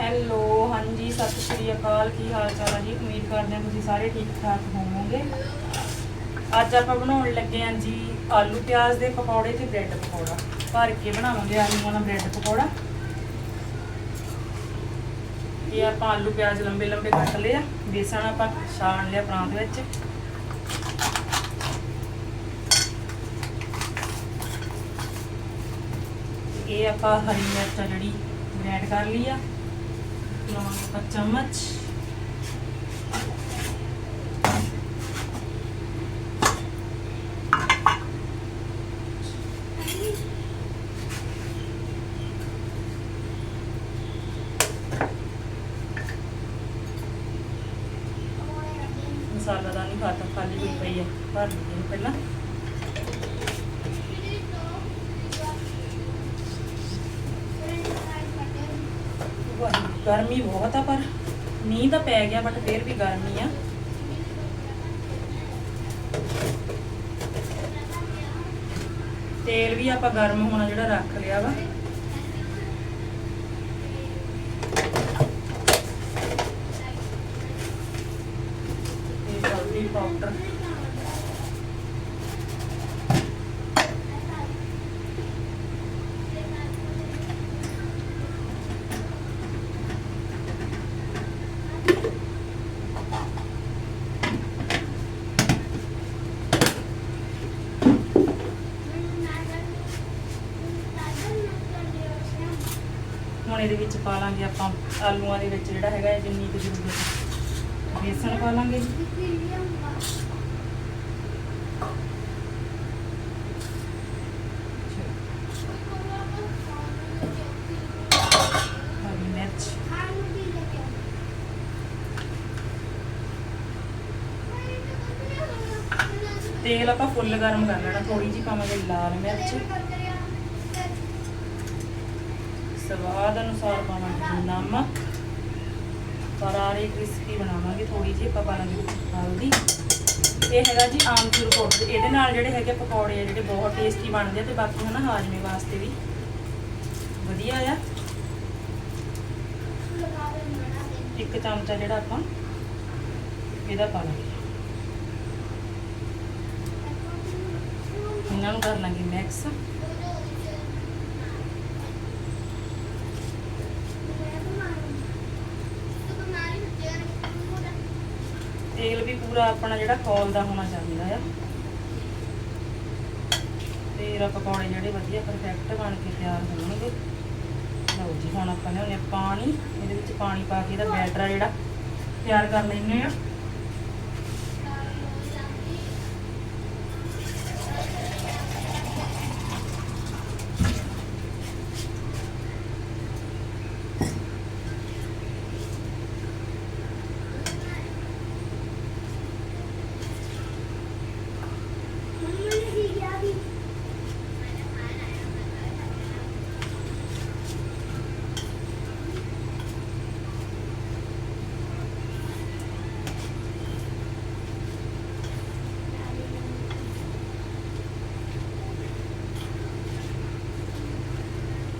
Hello ਹਾਂਜੀ, ਸਤਿ ਸ਼੍ਰੀ ਅਕਾਲ। ਕੀ ਹਾਲ ਚਾਲ ਹੈ ਜੀ? ਉਮੀਦ ਕਰਦੇ ਹਾਂ ਤੁਸੀਂ ਸਾਰੇ ਠੀਕ ਠਾਕ ਹੋਵੋਗੇ। ਅੱਜ ਆਪਾਂ ਬਣਾਉਣ ਲੱਗੇ ਹਾਂ ਜੀ ਆਲੂ ਪਿਆਜ਼ ਦੇ ਪਕੌੜੇ ਤੇ ਬ੍ਰੈਡ ਪਕੌੜਾ। ਭਰ ਕੇ ਬਣਾਵਾਂਗੇ ਆਲੂਆਂ ਦਾ ਬ੍ਰੈਡ ਪਕੌੜਾ। ਇਹ ਆਪਾਂ ਆਲੂ ਪਿਆਜ਼ ਲੰਬੇ ਲੰਬੇ ਕੱਟ ਲਏ ਆ। ਬੇਸਣ ਆਪਾਂ ਛਾਣ ਲਿਆ ਪਰਾਂਠ ਵਿੱਚ। ਇਹ ਆਪਾਂ ਹਰੀ ਮਿਰਚ ਜਿਹੜੀ, ਗ੍ਰੈਂਡ ਕਰ ਲਈ ਆ। লবণ এক চামচ मसाला दानी खाता खाली हुई पई है भर दी पहला ਗਰਮੀ ਬਹੁਤ ਆ, ਪਰ ਮੀਂਹ ਤਾਂ ਪੈ ਗਿਆ ਬਟ ਫੇਰ ਵੀ ਗਰਮੀ ਆ। ਤੇਲ ਵੀ ਆਪਾਂ ਗਰਮ ਹੋਣਾ ਜਿਹੜਾ ਰੱਖ ਲਿਆ ਵਾ। ਤੇ ਪਾਊਡਰ ਵਿੱਚ ਪਾ ਲਾਂਗੇ ਆਪਾਂ ਆਲੂਆਂ ਦੇ ਵਿੱਚ ਜਿਹੜਾ ਹੈਗਾ ਇਹ ਜਿੰਨੀ ਕੁ ਜ਼ਰੂਰਤ ਬੇਸਣ ਪਾ ਲਾਂਗੇ। ਮਿਰਚ। ਤੇਲ ਆਪਾਂ ਫੁੱਲ ਗਰਮ ਕਰ ਲੈਣਾ ਥੋੜੀ ਜਿਹੀ ਪਾਵਾਂਗੇ ਲਾਲ ਮਿਰਚ। ਸਵਾਦ ਅਨੁਸਾਰ ਪਾਵਾਂਗੇ ਨਮਕ। ਕਰਾਰੇ ਕ੍ਰਿਸਪੀ ਬਣਾਵਾਂਗੇ ਥੋੜੀ ਜਿਹੀ ਆਪਾਂ ਪਾਵਾਂਗੇ ਹਲਦੀ ਇਹ ਹੈਗਾ ਜੀ ਆਮਚੂਰ ਪਾਊਡਰ ਇਹਦੇ ਨਾਲ ਜਿਹੜੇ ਹੈਗੇ ਪਕੌੜੇ ਜਿਹੜੇ ਬਹੁਤ ਟੇਸਟੀ ਬਣਦੇ ਤੇ ਬਾਕੀ ਹਨਾ ਹਾਜ਼ਮੇ ਵਾਸਤੇ ਵੀ। ਵਧੀਆ ਆ। ਇੱਕ ਚਮਚਾ ਜਿਹੜਾ ਆਪਾਂ ਇਹਦਾ ਪਾ ਲਾਂਗੇ। ਇਹਨਾਂ ਨੂੰ ਕਰ ਲਾਂਗੇ ਮਿਕਸ ਤੇਲ ਵੀ ਪੂਰਾ ਆਪਣਾ ਜਿਹੜਾ ਖੌਲ ਦਾ ਹੋਣਾ ਚਾਹੀਦਾ ਆ। ਤੇਰਾ ਪਕੌੜੇ ਜਿਹੜੇ ਵਧੀਆ ਪਰਫੈਕਟ ਬਣ ਕੇ ਤਿਆਰ ਹੋਣਗੇ। ਲਓ ਜੀ, ਹੁਣ ਆਪਾਂ ਲਿਆਉਂਦੇ ਪਾਣੀ। ਇਹਦੇ ਵਿੱਚ ਪਾਣੀ ਪਾ ਕੇ ਇਹਦਾ ਬੈਟਰ ਜਿਹੜਾ ਤਿਆਰ ਕਰ ਲੈਂਦੇ ਆ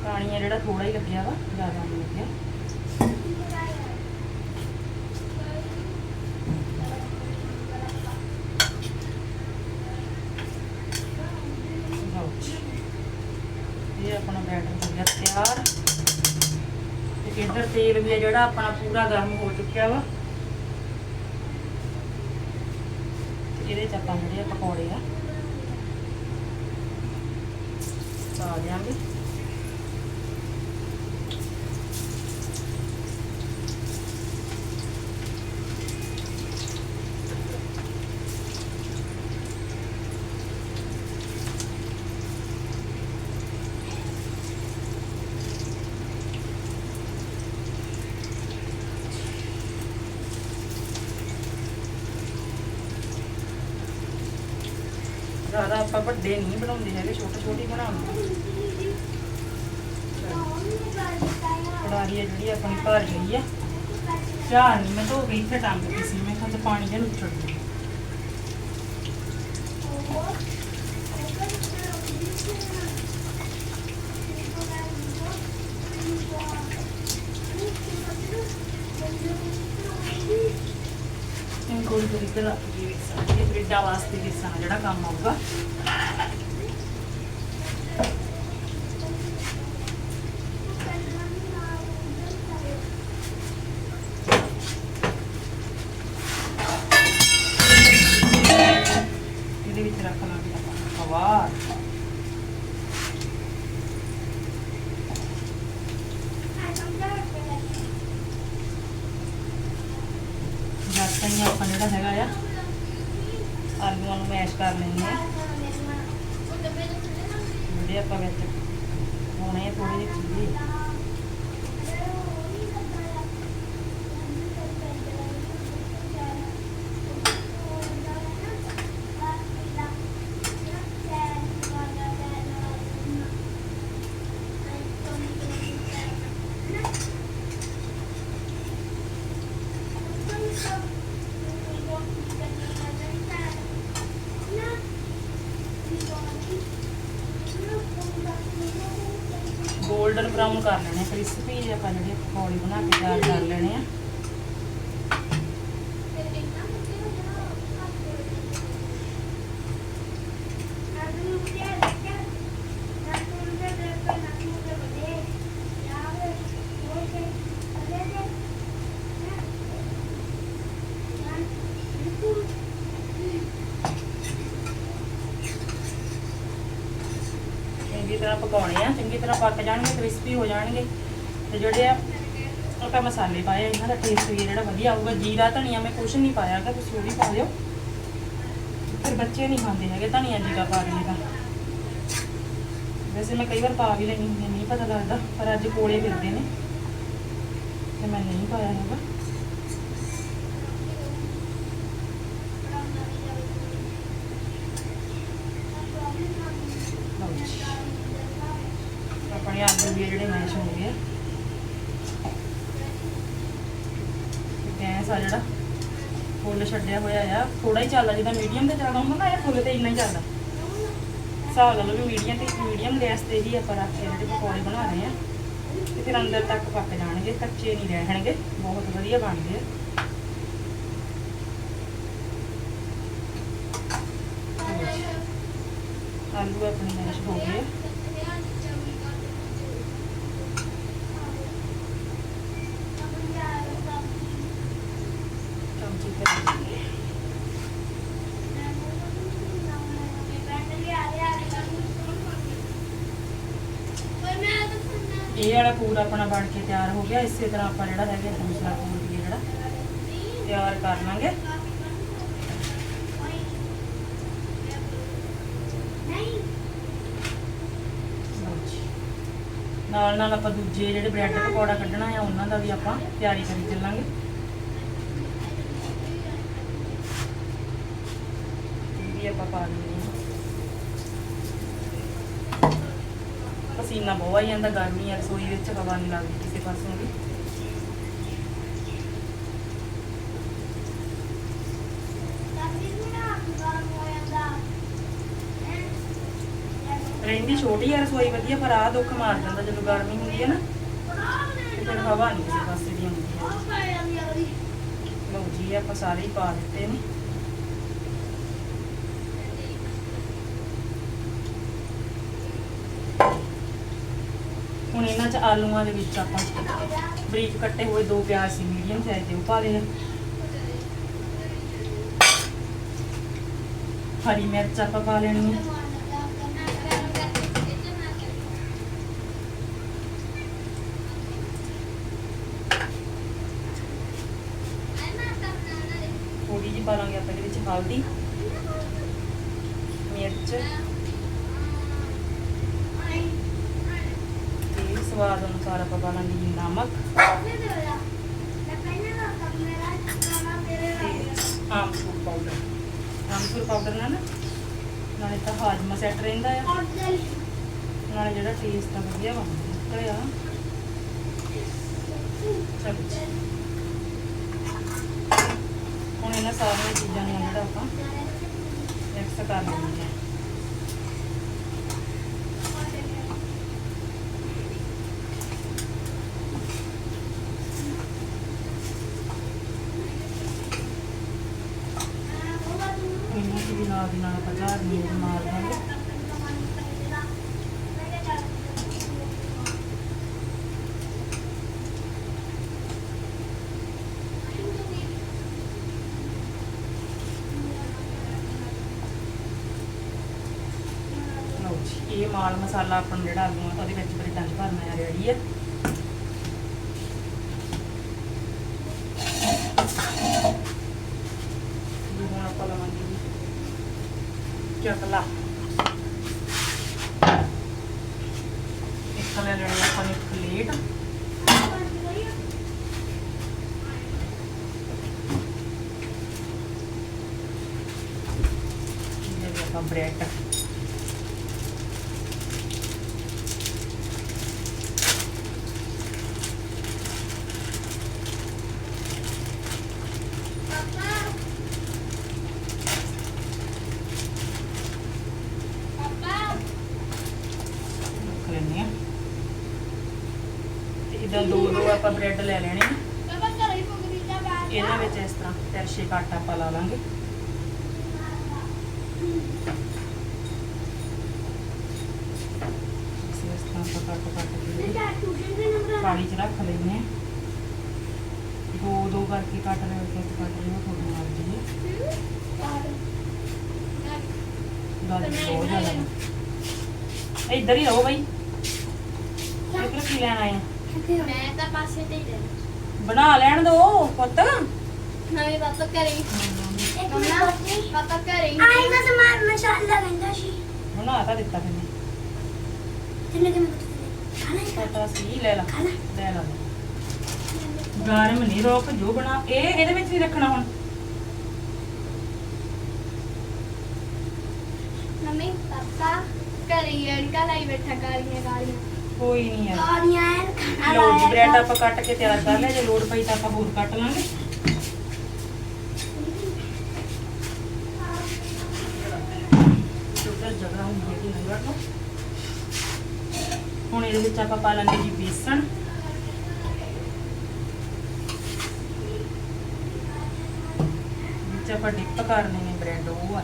ਪਾਣੀ ਆ ਜਿਹੜਾ ਥੋੜਾ ਹੀ ਲੱਗਿਆ ਵਾ, ਜ਼ਿਆਦਾ ਨਹੀਂ ਲੱਗਿਆ। ਇਹ ਆਪਣਾ ਬੈਟਰ ਹੋ ਗਿਆ ਤਿਆਰ। ਤੇ ਇੱਧਰ ਤੇਲ ਵੀ ਆ ਜਿਹੜਾ ਆਪਣਾ ਪੂਰਾ ਗਰਮ ਹੋ ਚੁੱਕਿਆ ਵਾ। ਇਹਦੇ ਚ ਆਪਾਂ ਜਿਹੜੇ ਪਕੌੜੇ ਆ, ਪਾ ਦਿਆਂਗੇ। ਜ਼ਿਆਦਾ ਆਪਾਂ ਵੱਡੇ ਨਹੀਂ ਬਣਾਉਂਦੇ ਹੈਗੇ ਛੋਟੇ ਛੋਟੇ ਬਣਾਉਂਦੇ ਕੜਾਹੀ ਹੈ ਜਿਹੜੀ ਆਪਣੀ ਭਰ ਗਈ ਆ ਚਾਹ ਨਹੀਂ, ਮੈਂ ਧੋ ਕੇ ਇੱਥੇ ਟੰਗ ਦਿੱਤੀ ਸੀ, ਮੈਂ ਕਿਹਾ ਤੇ ਪਾਣੀ ਜਿਹਾ ਨੁੱਚੜ ਗਿਆ ਥੋੜੀ ਥੋੜੀ ਤਰ੍ਹਾਂ ਜੀ ਵੇਸਣ ਇਹ ਵਾਸਤੇ ਵੇਸਣ ਆ ਜਿਹੜਾ ਕੰਮ ਆਊਗਾ ਇਹਦੇ ਵਿੱਚ ਰੱਖ ਲਾਂਗੇ ਆਪਾਂ ਹਵਾ ਜਦ ਤਾਈਂ ਆਪਾਂ ਜਿਹੜਾ ਹੈਗਾ ਆ ਆਲੂਆਂ ਨੂੰ ਮੈਸ਼ ਕਰ ਲੈਂਦੇ ਆ ਜਿਹੜੇ ਆਪਾਂ ਵਿੱਚ ਹੋਣੇ ਆ ਥੋੜੇ ਜਿਹੇ ਚੀਜ਼ੇ 골ਡਨ ਬਰਾਊਨ ਕਰ ਆਪਾਂ ਜਿਹੜੇ ਪਕੌੜੇ ਬਣਾ ਕੇ ਤਿਆਰ ਕਰ ਲੈਣੇ ਆ। ਤਰ੍ਹਾਂ ਪਕਾਉਣੇ ਆ ਚੰਗੀ ਤਰ੍ਹਾਂ ਪੱਕ ਜਾਣਗੇ ਕ੍ਰਿਸਪੀ ਹੋ ਜਾਣਗੇ। ਤੇ ਜਿਹੜੇ ਆ ਆਪਾਂ ਮਸਾਲੇ ਪਾਏ ਇਹਨਾਂ ਦਾ ਟੇਸਟ ਵੀ ਜਿਹੜਾ ਵਧੀਆ ਆਊਗਾ। ਜੀਰਾ ਧਨੀਆ ਮੈਂ ਕੁਝ ਨਹੀਂ ਪਾਇਆ ਹੈਗਾ ਤੁਸੀਂ ਉਹ ਵੀ ਪਾ ਦਿਓ ਫਿਰ ਬੱਚੇ ਨਹੀਂ ਖਾਂਦੇ ਹੈਗੇ ਧਨੀਆ ਜੀਰਾ ਪਾ ਕੇ ਤਾਂ। ਵੈਸੇ ਮੈਂ ਕਈ ਵਾਰ ਪਾ ਵੀ ਲੈਣੀ ਹੁੰਦੀ ਹਾਂ, ਨਹੀਂ ਪਤਾ ਲੱਗਦਾ ਪਰ ਅੱਜ ਕੋਲੇ ਫਿਰਦੇ ਨੇ। ਤੇ ਮੈਂ ਨਹੀਂ ਪਾਇਆ ਹੈਗਾ ਲਓ ਜੀ ਆਪਣੇ ਆਲੂ ਵੀ ਜਿਹੜੇ ਮੈਸ਼ ਹੋ ਗਏ ਆ। ਤੇ ਜਿਹੜਾ ਫੁੱਲ ਛੱਡਿਆ ਹੋਇਆ ਆ। ਥੋੜਾ ਹੀ ਚੱਲਦਾ, ਜਿੱਦਾਂ ਮੀਡੀਅਮ ਤੇ ਚੱਲਦਾ ਹੁੰਦਾ ਨਾ, ਇਹ ਫੁੱਲ ਤੇ ਇੰਨਾ ਹੀ ਚੱਲਦਾ। ਹਿਸਾਬ ਲਾ ਲਓ ਵੀ ਮੀਡੀਅਮ ਤੇ ਮੀਡੀਅਮ ਗੈਸ ਤੇ ਹੀ ਆਪਾਂ ਰੱਖ ਕੇ ਜਿਹੜੇ ਪਕੌੜੇ ਬਣਾ ਰਹੇ ਆ। ਤੇ ਫਿਰ ਅੰਦਰ ਤੱਕ ਪੱਕ ਜਾਣਗੇ, ਕੱਚੇ ਨਹੀਂ ਰਹਿਣਗੇ, ਬਹੁਤ ਵਧੀਆ ਬਣਦੇ ਆ। ਆਲੂ ਆਪਣੇ ਮੈਸ਼ ਹੋ ਗਏ ਚਮਚੀ ਤੇ ਇਹ ਵਾਲਾ ਪੂਰ ਆਪਣਾ ਬਣ ਕੇ ਤਿਆਰ ਹੋ ਗਿਆ, ਇਸੇ ਤਰ੍ਹਾਂ ਆਪਾਂ ਜਿਹੜਾ ਹੈਗਾ ਦੂਸਰਾ ਪੂਰ ਵੀ ਜਿਹੜਾ ਤਿਆਰ ਕਰ ਲਾਂਗੇ। ਨਾਲ ਨਾਲ ਆਪਾਂ ਦੂਜੇ ਜਿਹੜੇ ਬ੍ਰੈਡ ਪਕੌੜਾ ਕੱਢਣਾ ਆ, ਉਹਨਾਂ ਦਾ ਵੀ ਆਪਾਂ ਤਿਆਰੀ ਕਰੀ ਚੱਲਾਂਗੇ। ਇਹ ਵੀ ਆਪਾਂ ਪਾ ਦਿੰਦੇ ਹਾਂ ਪਸੀਨਾ ਬਹੁਤ ਆਈ ਜਾਂਦਾ, ਗਰਮੀ ਆ, ਰਸੋਈ ਵਿੱਚ ਹਵਾ ਨਹੀਂ ਲੱਗਦੀ ਕਿਸੇ ਪਾਸੋਂ ਵੀ। ਰਹਿੰਦੀ ਛੋਟੀ ਆ ਰਸੋਈ, ਵਧੀਆ, ਪਰ ਆ ਦੁੱਖ ਮਾਰ ਜਾਂਦਾ, ਜਦੋਂ ਗਰਮੀ ਹੁੰਦੀ ਹੈ ਨਾ, ਤੇ ਫਿਰ ਹਵਾ ਨਹੀਂ ਕਿਸੇ ਪਾਸੇ ਦੀ ਹੁੰਦੀ ਲਓ ਜੀ, ਆਪਾਂ ਸਾਰੇ ਹੀ ਪਾ ਦਿੱਤੇ ਨੇ। ਹੁਣ ਇਹਨਾਂ ਚ ਆਲੂਆਂ ਦੇ ਵਿੱਚ ਆਪਾਂ ਬਰੀਕ ਕੱਟੇ ਹੋਏ ਦੋ ਪਿਆਜ਼ ਸੀ ਮੀਡੀਅਮ ਸਾਈਜ਼ ਦੇ, ਉਹ ਪਾ ਲਏ ਹਰੀ ਮਿਰਚ ਆਪਾਂ ਪਾ ਲੈਣੀ ਹੈ ਥੋੜੀ ਜਿਹੀ ਪਾ ਲਾਂਗੇ ਆਪਾਂ ਇਹਦੇ ਵਿੱਚ ਹਲਦੀ, ਮਿਰਚ ਤੇ ਸਵਾਦ ਅਨੁਸਾਰ ਆਪਾਂ ਪਾ ਆਮਚੂਰ ਪਾਊਡਰ ਨਾਲ ਨਾ, ਨਾਲੇ ਤਾਂ ਹਾਜ਼ਮਾ ਸੈੱਟ ਰਹਿੰਦਾ ਆ। ਨਾਲੇ ਜਿਹੜਾ ਟੇਸਟ ਆ ਵਧੀਆ ਬਣਦਾ ਨਿਕਲਿਆ ਸਬਜ਼ੀ ਹੁਣ ਇਹਨਾਂ ਸਾਰੀਆਂ ਚੀਜ਼ਾਂ ਨੂੰ ਜਿਹੜਾ ਆਪਾਂ ਮਿਕਸ ਕਰ ਲੈਂਦੇ ਹਾਂ ਨਾਲ ਦੀ ਨਾਲ ਮਾਰ ਦਾਂਗੇ ਇਹ ਮਾਲ ਮਸਾਲਾ ਆਪਣਾ ਜਿਹੜਾ ਆਲੂਆਂ ਦਾ, ਉਹਦੇ ਵਿੱਚ ਬਰੀਡਾਂ 'ਚ ਭਰਨਾ ਹੈ ਰੈਡੀ ਹੈ ਜੀ ਹੁਣ ਆਪਾਂ ਲਵਾਂਗੇ ਜੀ ਚਕਲਾ ਇੱਕ ਲੈ ਲੈਣੀ ਆਪਾਂ ਨੇ ਆ। ਤੇ ਇਦਾਂ ਦੋ ਦੋ ਆਪਾਂ ਬ੍ਰੈਡ ਲੈ ਲੈਣੇ ਆ। ਇਹਨਾਂ ਵਿੱਚ ਇਸ ਤਰ੍ਹਾਂ ਤਿਰਛੇ ਕੱਟ ਆਪਾਂ ਲਾ ਲਾਂਗੇ। ਇਸ ਤਰ੍ਹਾਂ ਆਪਾਂ ਕੱਟ ਕੱਟ ਕੇ ਪਾਣੀ 'ਚ ਰੱਖ ਲੈਂਦੇ ਆ। ਦੋ ਦੋ ਕਰਕੇ ਕੱਟ ਰਹੇ ਹੋ ਇੱਕ ਕੱਟ ਰਹੇ ਹੋ ਤੁਹਾਨੂੰ ਮਰਜ਼ੀ ਹੈ ਗੱਲ ਬਹੁਤ ਜ਼ਿਆਦਾ। ਇੱਧਰ ਹੀ ਰਹੋ ਬਈ। ਇੱਧਰ ਕੀ ਲੈਣ ਆਏ ਆ? ਮੈਂ ਤਾਂ ਪਾਸੇ ਤੇ ਹੀ ਰਹਿਣਾ ਬਣਾ ਲੈਣ ਦੋ ਪੁੱਤ। ਨਵੇਂ ਪਾਪਾ ਘਰੇ ਹੀ। ਇੱਕ ਮੰਮਾ ਮਿੰਟ ਪਾਪਾ ਘਰੇ ਹੀ। ਆਈ ਨਾ ਸਮਾਨ ਮਸਾਲਾ ਕਹਿੰਦਾ ਸੀ। ਬਣਾ ਤਾਂ ਦਿੱਤਾ ਫਿਰ ਤੈਨੂੰ ਕਿਵੇਂ ਖਾਣਾ ਹੀ ਪਤਾ ਸੀ ਲੈ ਲਾ। ਖਾਣਾ ਲੈ। ਲਾ ਗਰਮ ਨਹੀਂ ਰੋਕ ਜੋ ਬਣਾ। ਇਹ ਇਹਦੇ ਵਿੱਚ ਨਹੀਂ ਰੱਖਣਾ ਹੁਣ। ਮੰਮੀ ਪਾਪਾ ਘਰੇ ਹੀ ਅੜਕਾ ਲਾਈ ਬੈਠਾ ਗਾਲੀਆਂ ਗਾਲੀਆਂ। ਕੋਈ ਨਹੀਂ ਯਾਰ ਗਾਲੀਆਂ ਐਨ ਖਾਣਾ ਲੋ ਜੀ ਬ੍ਰੈਡ ਆਪਾਂ ਕੱਟ ਕੇ ਤਿਆਰ ਕਰ ਲਿਆ ਜੇ ਲੋੜ ਪਈ ਤਾਂ ਆਪਾਂ ਹੋਰ ਕੱਟ ਲਾਂਗੇ। ਟੋਟਲ ਜਗ੍ਹਾ ਹੁੰਦੀ ਹੈ ਕਿ ਨੰਗਰ ਨੂੰ ਹੁਣ ਇਹਦੇ ਵਿੱਚ ਆਪਾਂ ਪਾ ਲਾਂਗੇ ਜੀ ਬੇਸਣ। ਵਿੱਚ ਆਪਾਂ ਡਿਪ ਕਰਨੇ ਨੇ ਬ੍ਰੈਡ ਉਹ ਆ।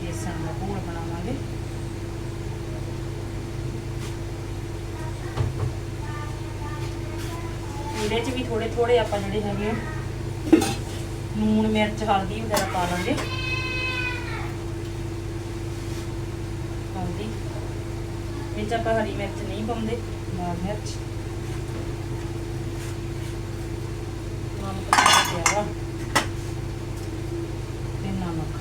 ਬੇਸਣ ਦਾ ਘੋਲ ਬਣਾਵਾਂਗੇ ਇਹਦੇ ਚ ਵੀ ਥੋੜੇ ਥੋੜੇ ਆਪਾਂ ਜਿਹੜੇ ਹੈਗੇ ਆ, ਨੂਣ ਮਿਰਚ ਹਲਦੀ ਵਗੈਰਾ ਪਾ ਲਾਂਗੇ। ਹਲਦੀ। ਇਹ ਚ ਆਪਾਂ ਹਰੀ ਮਿਰਚ ਨਹੀਂ ਪਾਉਂਦੇ ਲਾਲ ਮਿਰਚ ਨਮਕ ਪਿਆ ਵਾ ਤੇ ਨਮਕ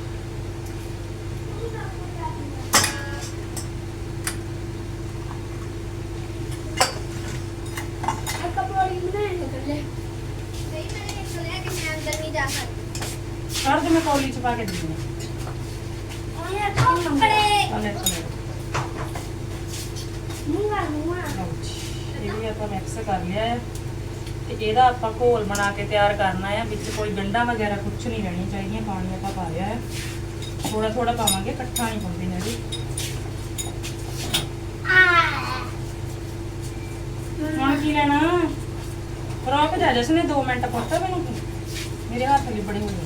ਇੱਕ ਪਰੋਲੀ ਬਣਾਏ ਨੇ ਕੱਲੇ ਨਹੀਂ ਮੈਂ ਇੱਕ ਲਿਆ ਕਿ ਮੈਂ ਅੰਦਰ ਨਹੀਂ ਜਾ ਸਕਦੀ ਛੱਡ ਦੇ ਮੈਂ ਕੌਲੀ ਚ ਪਾ ਕੇ ਦਿੰਦੀ ਉਹਨੇ ਕੱਪੜੇ। ਲਓ ਜੀ, ਇਹ ਵੀ ਆਪਾਂ ਮਿਕਸ ਕਰ ਲਿਆ ਹੈ ਤੇ ਇਹਦਾ ਆਪਾਂ ਘੋਲ ਬਣਾ ਕੇ ਤਿਆਰ ਕਰਨਾ ਹੈ ਵਿੱਚ ਕੋਈ ਗੰਢਾਂ ਵਗੈਰਾ ਕੁਝ ਨਹੀਂ ਰਹਿਣੀਆਂ ਚਾਹੀਦੀਆਂ ਪਾਣੀ ਆਪਾਂ ਪਾ ਲਿਆ ਹੈ ਥੋੜਾ ਥੋੜਾ ਪਾਵਾਂਗੇ ਇਕੱਠਾ ਨਹੀਂ ਪਾਉਂਦੇ ਨੇ ਜੀ ਆ ਹੁਣ ਕੀ ਲੈਣਾ? ਰੁਕ ਜਾ ਜਸਨੇ 2 ਮਿੰਟ ਪੁੱਤ ਮੈਨੂੰ। ਮੇਰੇ ਹੱਥ ਲਿਬੜੇ ਹੋਏ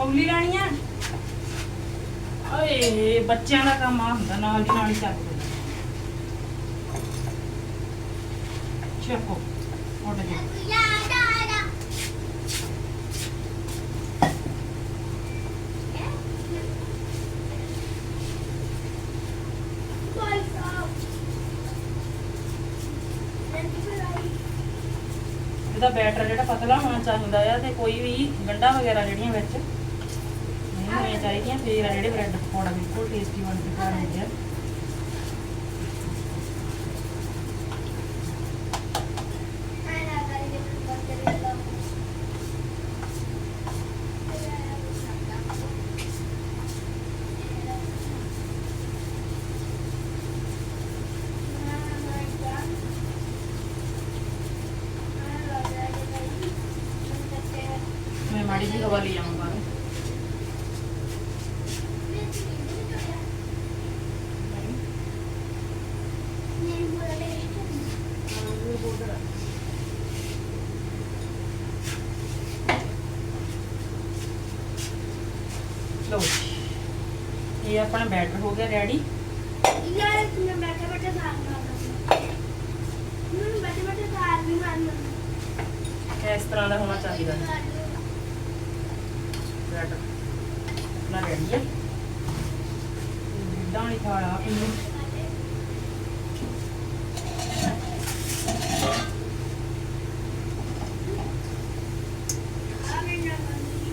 ਉਗਲੀ ਲੈਣੀ ਆ? ਓਏ, ਬੱਚਿਆਂ ਦਾ ਕੰਮ ਆ ਹੁੰਦਾ, ਨਾਲ ਦੀ ਨਾਲ ਹੀ ਚੱਲ ਪੈਂਦਾ। ਚੱਕੋ, ਉੱਡ ਜਾ ਇਹਦਾ ਬੈਟਰ ਜਿਹੜਾ ਪਤਲਾ ਹੋਣਾ ਚਾਹੀਦਾ ਆ ਤੇ ਕੋਈ ਵੀ ਗੰਢਾਂ ਵਗੈਰਾ ਜਿਹੜੀਆਂ ਵਿੱਚ ਚਾਹੀਦੀਆਂ ਫੇਰ ਆ ਜਿਹੜੇ ਬ੍ਰੈਡ ਪਕੌੜਾ ਬਿਲਕੁਲ ਟੇਸਟੀ ਬਣਦੇ ਘਰ ਹੁੰਦੇ ਆ ਮੈਂ ਮਾੜੀ ਜਿਹੀ ਹਵਾ ਲਈ ਆਵਾਂ ਬਾਹਰ ਲਓ ਜੀ। ਇਹ ਆਪਣਾ ਬੈਟਰ ਹੋ ਗਿਆ ਰੈਡੀ ਯਾਰ ਮੈਂ ਬੈਠੇ ਬੈਠੇ ਸਾਰ ਮਾਰਦਾ ਮੈਂ ਬੈਠੇ ਬੈਠੇ ਸਾਰ ਵੀ ਮਾਰਨਾ ਇਸ ਤਰ੍ਹਾਂ ਦਾ ਹੋਣਾ ਚਾਹੀਦਾ। ਬੈਟਰ ਆਪਣਾ ਰੈਡੀ ਹੈ ਹੀ ਖਾਲਾ ਇਹਨੂੰ ਆ ਮੈਂ ਨਾ ਮੰਨੀ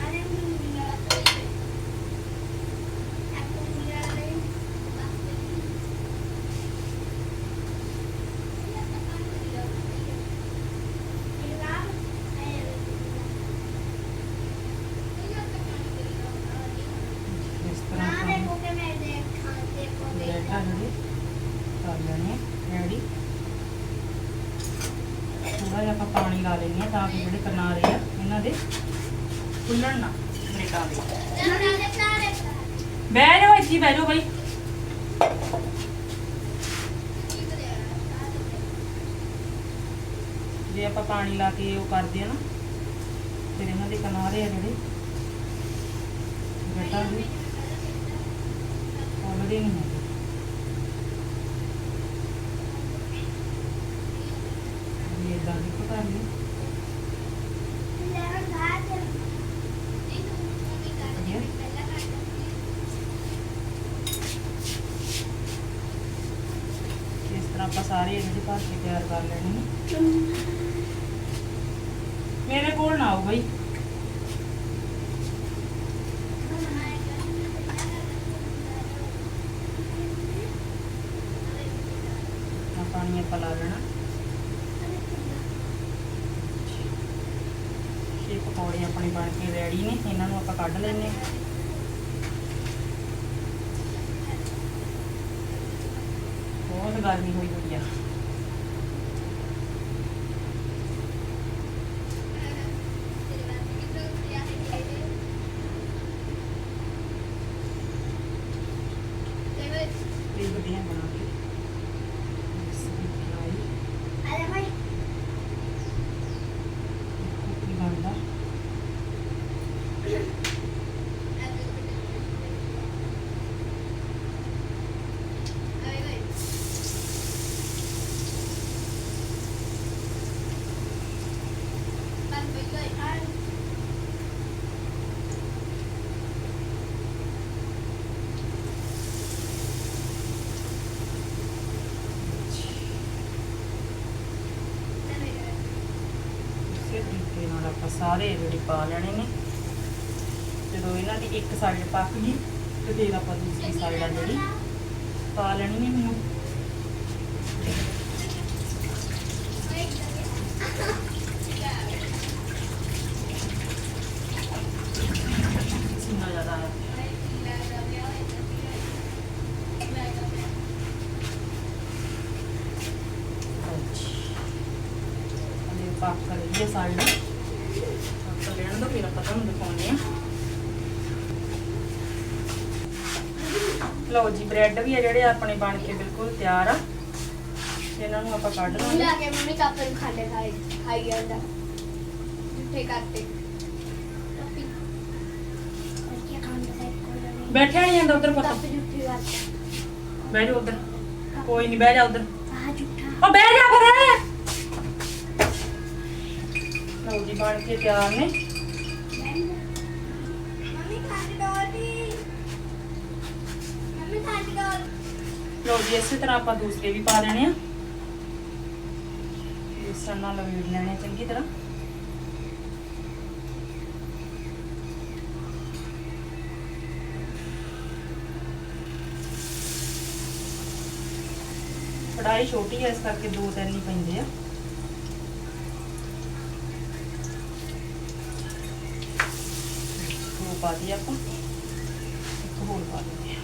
ਅਰੇ ਮੰਨੀ ਆਪਕੋ ਮਿਲਾ ਲੈ ਇਹ ਰਾਮ ਇਸ ਤਰ੍ਹਾਂ ਨਾ ਆਪਾਂ ਦੇਖੋ ਕਿ ਮੈਂ ਦੇਖ ਖਾਤੇ ਕੋ ਬ੍ਰੈਡਾਂ ਜਿਹੜੇ ਕਰ ਲੈਣੇ ਰੈਡੀ ਥੋੜਾ ਜਿਹਾ ਆਪਾਂ ਪਾਣੀ ਲਾ ਲੈਂਦੇ ਹਾਂ ਤਾਂ ਕਿ ਜਿਹੜੇ ਕਿਨਾਰੇ ਆ, ਇਹਨਾਂ ਦੇ ਖੁੱਲਣ ਨਾ ਬ੍ਰੈਡਾਂ ਦੇ। ਬਹਿ ਜਾਓ ਇੱਥੇ, ਬਹਿ ਜਾਓ ਬਈ। ਜੇ ਆਪਾਂ ਪਾਣੀ ਲਾ ਕੇ ਉਹ ਕਰਦੇ ਆ ਨਾ, ਫਿਰ ਇਹਨਾਂ ਦੇ ਕਿਨਾਰੇ ਆ ਜਿਹੜੇ ਬ੍ਰੈਡਾਂ ਦੇ ਖੁੱਲਦੇ ਨਹੀਂ ਹੈਗੇ ਇਹ ਇਦਾਂ ਦੀ ਪਤਾ ਨਹੀਂ ਇਸ ਤਰ੍ਹਾਂ ਆਪਾਂ ਕੇ ਤਿਆਰ ਕਰ ਲੈਣੇ ਮੇਰੇ ਕੋਲ ਨਾ ਆਓ ਬਈ। ਪਾਣੀ ਆਪਾਂ ਲਾ ਲੈਣਾ। ਇਹ ਪਕੌੜੇ ਆਪਣੇ ਬਣ ਕੇ ਰੈਡੀ ਨੇ ਇਹਨਾਂ ਨੂੰ ਆਪਾਂ ਕੱਢ ਲੈਨੇ ਬਹੁਤ ਗਰਮੀ ਹੋਈ ਹੋਈ ਆ ਇਹ ਵਧੀਆ ਬਣਾ ਕੇ ਇਸ ਦੀ ਫਰਾਈ ਅਰੇ ਭਾਈ ਕੀ ਬਣਦਾ ਇਸੇ ਤਰੀਕੇ ਨਾਲ ਆਪਾਂ ਸਾਰੇ ਜਿਹੜੇ ਪਾ ਲੈਣੇ ਨੇ। ਜਦੋਂ ਇਹਨਾਂ ਦੀ ਇੱਕ ਸਾਈਡ ਪੱਕ ਗਈ ਤੇ ਫਿਰ ਆਪਾਂ ਦੂਸਰੀ ਸਾਈਡ ਆ ਜਿਹੜੀ ਪਾ ਲੈਣੀ ਨੇ ਮੈਨੂੰ। ਪਸੀਨਾ ਜ਼ਿਆਦਾ ਪਾਕ ਕਰ ਸਾਈਡ ਪਾਕ ਲੈਣ ਦੋ ਫਿਰ ਆਪਾਂ ਤੁਹਾਨੂੰ ਦਿਖਾਉਂਦੇ ਆ ਲਓ ਜੀ ਬ੍ਰੈਡ ਵੀ ਆ ਜਿਹੜੇ ਆਪਣੇ ਬਣ ਕੇ ਬਿਲਕੁਲ ਤਿਆਰ ਆ। ਇਹਨਾਂ ਨੂੰ ਆਪਾਂ ਕੱਢ ਲਾਂਗੇ। ਲਾ ਕੇ ਮੰਮੀ ਕੱਪ ਨੂੰ ਖਾਂਦੇ ਖਾਈ ਖਾਈ ਜਾਂਦਾ। ਜੁੱਠੇ ਕਰਤੇ ਬੈਠਿਆ ਨਹੀਂ ਜਾਂਦਾ ਉਧਰ ਪੁੱਤ। ਬਹਿ ਜਾ ਉਧਰ। ਕੋਈ ਨਹੀਂ ਬਹਿ ਜਾ ਉਧਰ। ਉਹ ਬਹਿ ਜਾ ਫਿਰ। ਲਓ ਜੀ ਬਣ ਕੇ ਤਿਆਰ ਨੇ। ਲਓ ਜੀ, ਇਸੇ ਤਰ੍ਹਾਂ ਆਪਾਂ ਦੂਸਰੇ ਵੀ ਪਾ ਦੇਣੇ ਆ। ਬੇਸਣ ਨਾਲ ਲਵੇੜ ਲੈਣੇ ਚੰਗੀ ਤਰ੍ਹਾਂ। ਕੜਾਈ ਛੋਟੀ ਹੈ ਇਸ ਕਰਕੇ ਦੋ ਤਿੰਨ ਹੀ ਪੈਂਦੇ ਆ। ਦੋ ਪਾ ਦਿਆ ਆਪਾਂ, ਇੱਕ ਹੋਰ ਪਾ ਦਿੰਦੇ ਆ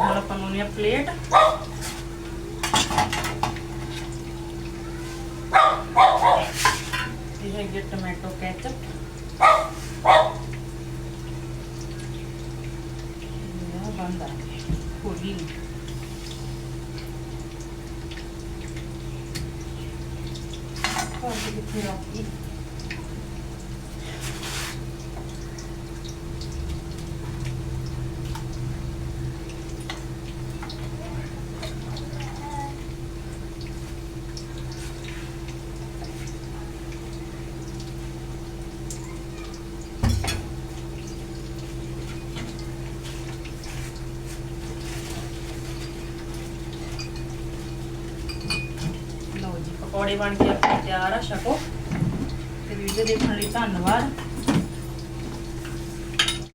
ਹੁਣ ਆਪਾਂ ਨੂੰ ਨੇ ਪਲੇਟ ਬੰਦ ਆ ਖੋਲੀ ਨੀ। ਭਾਂਡੇ ਕਿੱਥੇ ਰੱਖੀ ਲਓ ਜੀ ਪਕੌੜੇ ਬਣ ਕੇ ਆਪਣੇ ਤਿਆਰ ਆ ਛਕੋ ਤੇ ਵੀਡੀਓ ਦੇਖਣ ਲਈ ਧੰਨਵਾਦ।